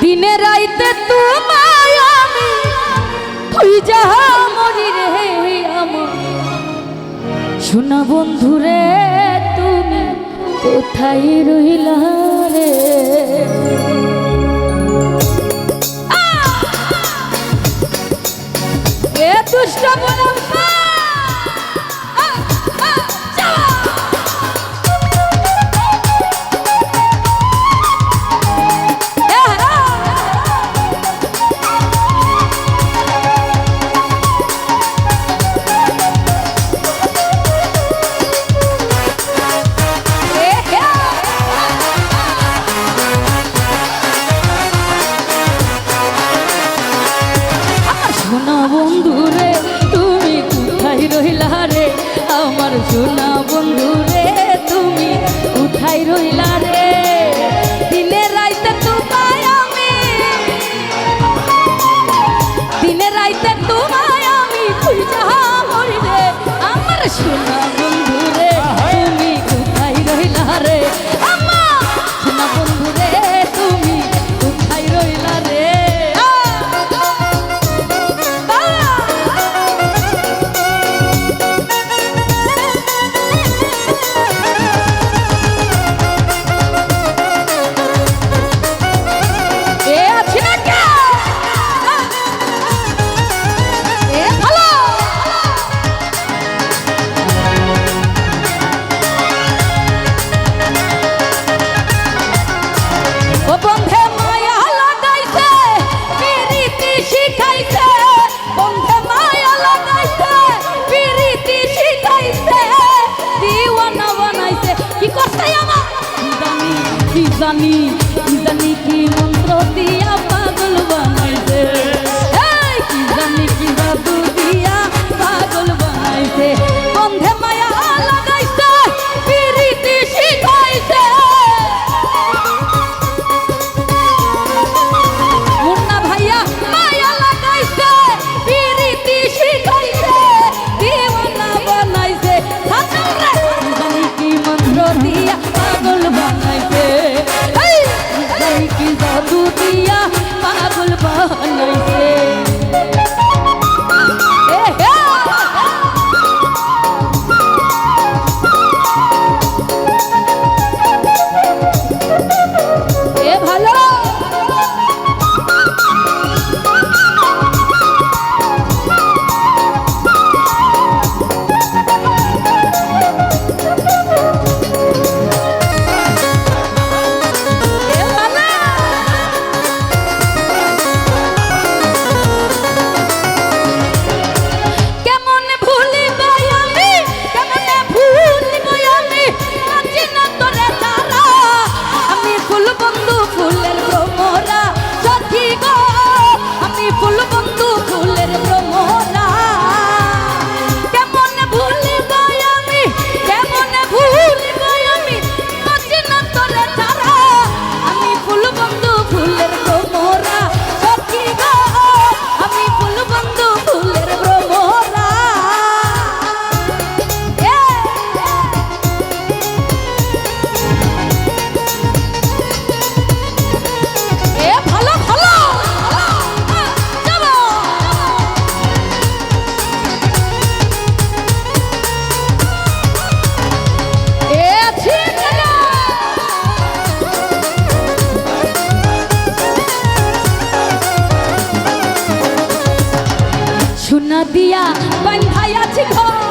দিনে রাইতে তোমায় তুই যাহা মরি রে আমার। শোনা বন্ধুরে তুমি কোথায় রহিলা রে? জানি জানি কি মন্ত্র দিয়ে সোনা দিয়া বন্ধাই আছি ঘর।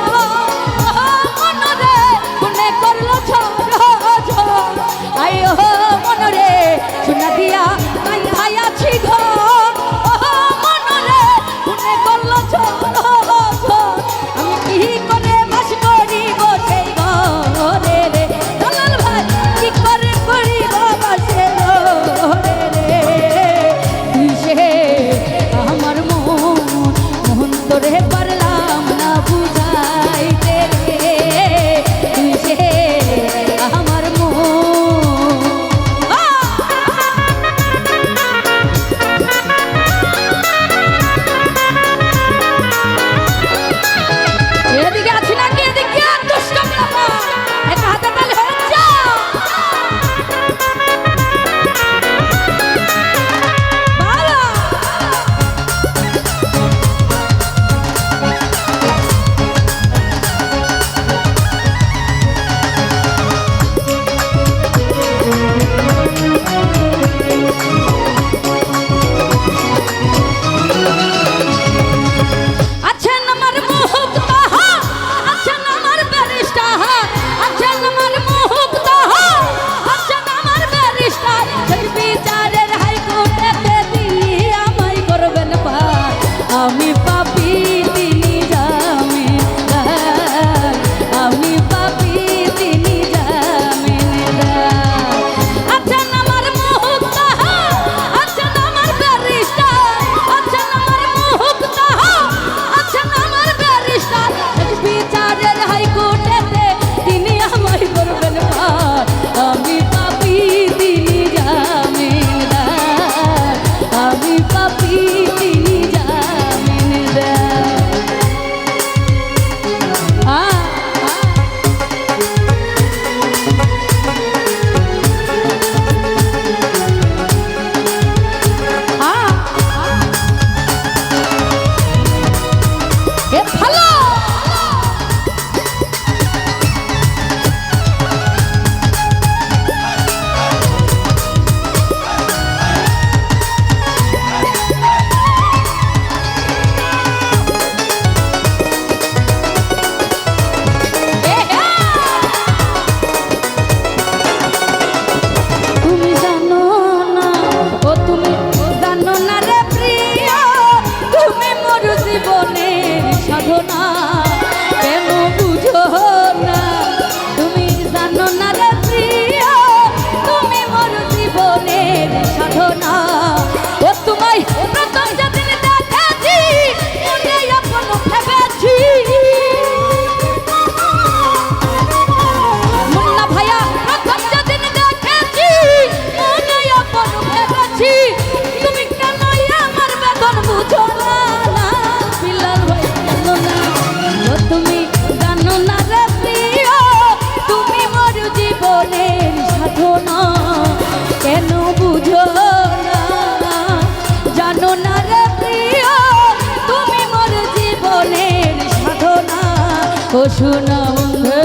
শোনা বন্ধে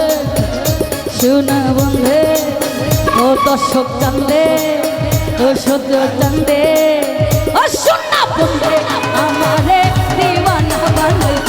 শোনা বন্ধে, ও দর্শক চান্দে, ও সত্য চান্দে, ও শোনা বন্ধে, আমারে দিওয়ানা বানাইবে